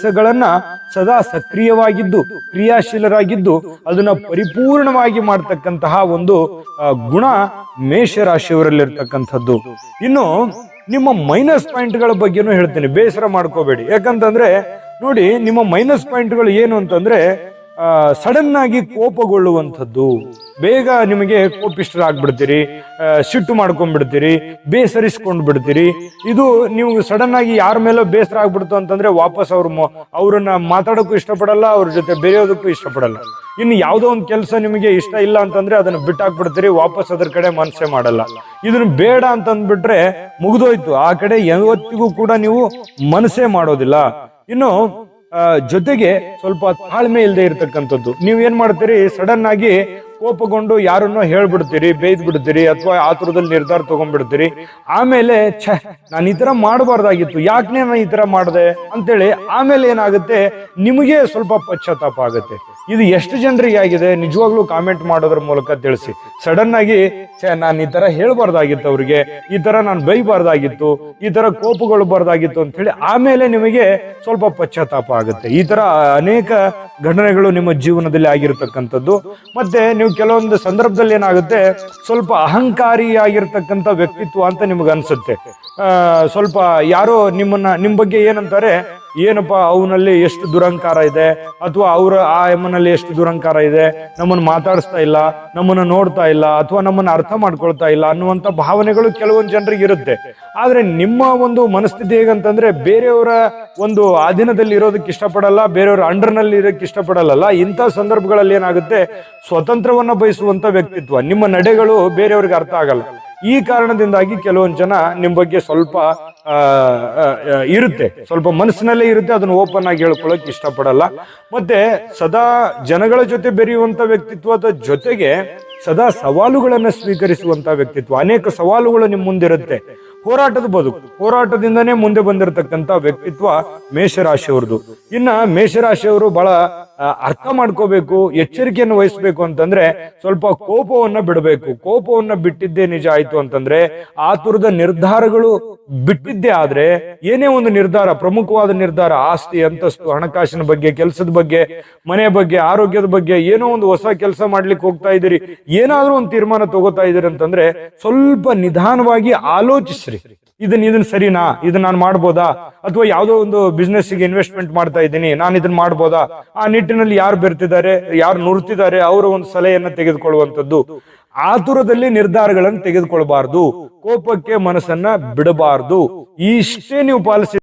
ಕೆಲಸಗಳನ್ನ ಸದಾ ಸಕ್ರಿಯವಾಗಿದ್ದು, ಕ್ರಿಯಾಶೀಲರಾಗಿದ್ದು, ಅದನ್ನ ಪರಿಪೂರ್ಣವಾಗಿ ಮಾಡ್ತಕ್ಕಂತಹ ಒಂದು ಗುಣ ಮೇಷರಾಶಿಯವರಲ್ಲಿರ್ತಕ್ಕಂಥದ್ದು. ಇನ್ನು ನಿಮ್ಮ ಮೈನಸ್ ಪಾಯಿಂಟ್ಗಳ ಬಗ್ಗೆನೂ ಹೇಳ್ತೇನೆ. ಬೇಸರ ಮಾಡ್ಕೋಬೇಡಿ. ಯಾಕಂತಂದ್ರೆ, ನೋಡಿ, ನಿಮ್ಮ ಮೈನಸ್ ಪಾಯಿಂಟ್ಗಳು ಏನು ಅಂತಂದ್ರೆ ಸಡನ್ ಆಗಿ ಕೋಪಗೊಳ್ಳುವಂಥದ್ದು. ಬೇಗ ನಿಮಗೆ ಕೋಪಿಷ್ಟರಾಗ್ಬಿಡ್ತೀರಿ ಸಿಟ್ಟು ಮಾಡ್ಕೊಂಡ್ಬಿಡ್ತೀರಿ, ಬೇಸರಿಸ್ಕೊಂಡ್ ಬಿಡ್ತೀರಿ. ಇದು ನೀವು ಸಡನ್ ಆಗಿ ಯಾರ ಮೇಲೋ ಬೇಸರ ಆಗ್ಬಿಡ್ತು ಅಂತಂದ್ರೆ ವಾಪಸ್ ಅವ್ರ ಅವ್ರನ್ನ ಮಾತಾಡೋಕ್ಕೂ ಇಷ್ಟಪಡಲ್ಲ, ಅವ್ರ ಜೊತೆ ಬೆರೆಯೋದಕ್ಕೂ ಇಷ್ಟಪಡಲ್ಲ. ಇನ್ನು ಯಾವುದೋ ಒಂದು ಕೆಲಸ ನಿಮಗೆ ಇಷ್ಟ ಇಲ್ಲ ಅಂತಂದ್ರೆ ಅದನ್ನ ಬಿಟ್ಟಾಕ್ಬಿಡ್ತೀರಿ, ವಾಪಸ್ ಅದ್ರ ಕಡೆ ಮನಸ್ಸೇ ಮಾಡಲ್ಲ. ಇದನ್ನ ಬೇಡ ಅಂತ ಅಂದ್ಬಿಟ್ರೆ ಮುಗಿದೋಯ್ತು. ಆ ಕಡೆ ಯಾವತ್ತಿಗೂ ಕೂಡ ನೀವು ಮನಸ್ಸೇ ಮಾಡೋದಿಲ್ಲ. ಇನ್ನು ಜೊತೆಗೆ ಸ್ವಲ್ಪ ತಾಳ್ಮೆ ಇಲ್ಲದೆ ಇರತಕ್ಕಂಥದ್ದು. ನೀವು ಏನ್ ಮಾಡ್ತೀರಿ? ಸಡನ್ ಆಗಿ ಕೋಪಗೊಂಡು ಯಾರನ್ನೋ ಹೇಳ್ಬಿಡ್ತೀರಿ ಬೇಯ್ದ್ ಬಿಡ್ತೀರಿ ಅಥವಾ ಆತುರದಲ್ಲಿ ನಿರ್ಧಾರ ತಗೊಂಡ್ಬಿಡ್ತೀರಿ. ಆಮೇಲೆ, ಛೆ, ನಾನು ಈ ತರ ಮಾಡಬಾರ್ದಾಗಿತ್ತು. ಯಾಕೆ ನಾನು ಈ ತರ ಮಾಡಿದೆ? ಅಂತೇಳಿ ಆಮೇಲೆ ಏನಾಗುತ್ತೆ? ನಿಮಗೆ ಸ್ವಲ್ಪ ಪಶ್ಚಾತ್ತಾಪ ಆಗುತ್ತೆ. ಇದು ಎಷ್ಟು ಜನರಿಗೆ ಆಗಿದೆ? ನಿಜವಾಗ್ಲೂ ಕಾಮೆಂಟ್ ಮಾಡೋದ್ರ ಮೂಲಕ ತಿಳಿಸಿ. ಸಡನ್ ಆಗಿ ನಾನು ಈ ತರ ಹೇಳ್ಬಾರ್ದಾಗಿತ್ತು ಅವ್ರಿಗೆ. ಈ ತರ ನಾನು ಬೈಬಾರ್ದಾಗಿತ್ತು. ಈ ತರ ಕೋಪಗೊಳ್ಬಾರ್ದಾಗಿತ್ತು ಅಂತ ಹೇಳಿ ಆಮೇಲೆ ನಿಮಗೆ ಸ್ವಲ್ಪ ಪಶ್ಚಾತ್ತಾಪ ಆಗುತ್ತೆ. ಈ ತರ ಅನೇಕ ಘಟನೆಗಳು ನಿಮ್ಮ ಜೀವನದಲ್ಲಿ ಆಗಿರ್ತಕ್ಕಂಥದ್ದು. ಮತ್ತೆ ನೀವು ಕೆಲವೊಂದು ಸಂದರ್ಭದಲ್ಲಿ ಏನಾಗುತ್ತೆ? ಸ್ವಲ್ಪ ಅಹಂಕಾರಿಯಾಗಿರ್ತಕ್ಕಂಥ ವ್ಯಕ್ತಿತ್ವ ಅಂತ ನಿಮ್ಗೆ ಅನ್ಸುತ್ತೆ. ಸ್ವಲ್ಪ ಯಾರೋ ನಿಮ್ಮನ್ನ, ನಿಮ್ ಬಗ್ಗೆ ಏನಂತಾರೆ? ಏನಪ್ಪ, ಅವನಲ್ಲಿ ಎಷ್ಟು ದುರಂಕಾರ ಇದೆ? ಅಥವಾ ಅವರ ಆ ಎಮ್ಮನಲ್ಲಿ ಎಷ್ಟು ದುರಂಕಾರ ಇದೆ? ನಮ್ಮನ್ನು ಮಾತಾಡಿಸ್ತಾ ಇಲ್ಲ, ನಮ್ಮನ್ನು ನೋಡ್ತಾ ಇಲ್ಲ, ಅಥವಾ ನಮ್ಮನ್ನು ಅರ್ಥ ಮಾಡ್ಕೊಳ್ತಾ ಇಲ್ಲ ಅನ್ನುವಂತ ಭಾವನೆಗಳು ಕೆಲವೊಂದು ಜನರಿಗೆ ಇರುತ್ತೆ. ಆದರೆ ನಿಮ್ಮ ಒಂದು ಮನಸ್ಥಿತಿ ಹೇಗಂತಂದ್ರೆ, ಬೇರೆಯವರ ಒಂದು ಅಧೀನದಲ್ಲಿ ಇರೋದಕ್ಕೆ ಇಷ್ಟಪಡಲ್ಲ, ಬೇರೆಯವರ ಅಂಡರ್ನಲ್ಲಿ ಇರೋದಕ್ಕೆ ಇಷ್ಟಪಡಲ್ಲ ಇಂಥ ಸಂದರ್ಭಗಳಲ್ಲಿ ಏನಾಗುತ್ತೆ, ಸ್ವತಂತ್ರವನ್ನ ಬಯಸುವಂತ ವ್ಯಕ್ತಿತ್ವ, ನಿಮ್ಮ ನಡೆಗಳು ಬೇರೆಯವ್ರಿಗೆ ಅರ್ಥ ಆಗಲ್ಲ. ಈ ಕಾರಣದಿಂದಾಗಿ ಕೆಲವೊಂದು ಜನ ನಿಮ್ಮ ಬಗ್ಗೆ ಸ್ವಲ್ಪ ಇರುತ್ತೆ. ಸ್ವಲ್ಪ ಮನಸ್ಸಿನಲ್ಲೇ ಇರುತ್ತೆ, ಅದನ್ನು ಓಪನ್ ಆಗಿ ಹೇಳ್ಕೊಳ್ಳೋಕೆ ಇಷ್ಟಪಡಲ್ಲ. ಮತ್ತೆ ಸದಾ ಜನಗಳ ಜೊತೆ ಬೆರೆಯುವಂತ ವ್ಯಕ್ತಿತ್ವದ ಜೊತೆಗೆ ಸದಾ ಸವಾಲುಗಳನ್ನು ಸ್ವೀಕರಿಸುವಂತ ವ್ಯಕ್ತಿತ್ವ. ಅನೇಕ ಸವಾಲುಗಳು ನಿಮ್ಮ ಮುಂದಿರುತ್ತೆ. ಹೋರಾಟದ ಬದುಕು. ಹೋರಾಟದಿಂದನೇ ಮುಂದೆ ಬಂದಿರತಕ್ಕಂತ ವ್ಯಕ್ತಿತ್ವ ಮೇಷರಾಶಿಯವ್ರದ್ದು. ಇನ್ನ ಮೇಷರಾಶಿಯವರು ಬಹಳ ಅರ್ಥ ಮಾಡ್ಕೋಬೇಕು, ಎಚ್ಚರಿಕೆಯನ್ನು ವಹಿಸ್ಬೇಕು ಅಂತಂದ್ರೆ ಸ್ವಲ್ಪ ಕೋಪವನ್ನ ಬಿಡಬೇಕು. ಕೋಪವನ್ನ ಬಿಟ್ಟಿದ್ದೇ ನಿಜ ಆಯ್ತು ಅಂತಂದ್ರೆ ಆತುರದ ನಿರ್ಧಾರಗಳು ಬಿಟ್ಟಿದ್ದೇ ಆದ್ರೆ ಏನೇ ಒಂದು ನಿರ್ಧಾರ, ಪ್ರಮುಖವಾದ ನಿರ್ಧಾರ, ಆಸ್ತಿ, ಅಂತಸ್ತು, ಹಣಕಾಸಿನ ಬಗ್ಗೆ, ಕೆಲಸದ ಬಗ್ಗೆ, ಮನೆ ಬಗ್ಗೆ, ಆರೋಗ್ಯದ ಬಗ್ಗೆ, ಏನೋ ಒಂದು ಹೊಸ ಕೆಲಸ ಮಾಡ್ಲಿಕ್ಕೆ ಹೋಗ್ತಾ ಇದ್ದೀರಿ, ಏನಾದ್ರೂ ಒಂದು ತೀರ್ಮಾನ ತಗೋತಾ ಇದ್ದೀರಿ ಅಂತಂದ್ರೆ ಸ್ವಲ್ಪ ನಿಧಾನವಾಗಿ ಆಲೋಚಿಸ್ರಿ. ಇದನ್ನ ಇದನ್ನ ಸರಿನಾ? ಇದನ್ನ ನಾನು ಮಾಡ್ಬೋದಾ? ಅಥವಾ ಯಾವುದೋ ಒಂದು ಬಿಸ್ನೆಸ್ಗೆ ಇನ್ವೆಸ್ಟ್ಮೆಂಟ್ ಮಾಡ್ತಾ ಇದ್ದೀನಿ, ನಾನು ಇದನ್ನ ಮಾಡ್ಬೋದಾ? ಆ ನಿಟ್ಟಿನಲ್ಲಿ ಯಾರು ಬೆರ್ತಿದ್ದಾರೆ, ಯಾರು ನುರ್ತಿದ್ದಾರೆ, ಅವರ ಒಂದು ಸಲಹೆಯನ್ನ ತೆಗೆದುಕೊಳ್ಳುವಂತದ್ದು ಆತುರದಲ್ಲಿ ನಿರ್ಧಾರಗಳನ್ನು ತೆಗೆದುಕೊಳ್ಬಾರ್ದು. ಕೋಪಕ್ಕೆ ಮನಸ್ಸನ್ನ ಬಿಡಬಾರ್ದು. ಇಷ್ಟೇ ನೀವು ಪಾಲಿಸಿ